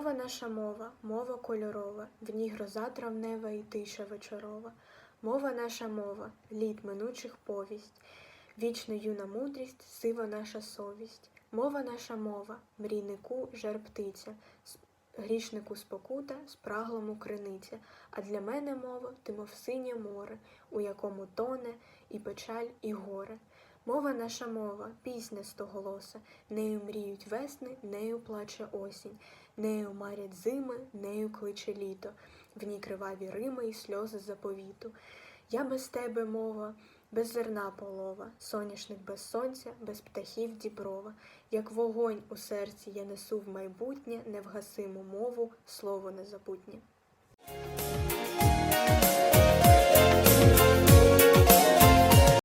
мова, наша мова мова кольорова, в ній гроза травнева і тиша вечорова. Мова наша мова, літ минучих повість, вічно юна мудрість, сива наша совість. Мова наша мова, мрійнику жар птиця, грішнику спокута, спраглому криниця. А для мене мова, ти мов синє море, у якому тоне і печаль, і горе. Мова наша мова, пісня стоголоса, нею мріють весни, нею плаче осінь, нею марять зими, нею кличе літо, в ній криваві рими і сльози заповіту. Я без тебе мова, без зерна полова, соняшник без сонця, без птахів діброва. Як вогонь у серці я несу в майбутнє невгасиму мову, слово незабутнє.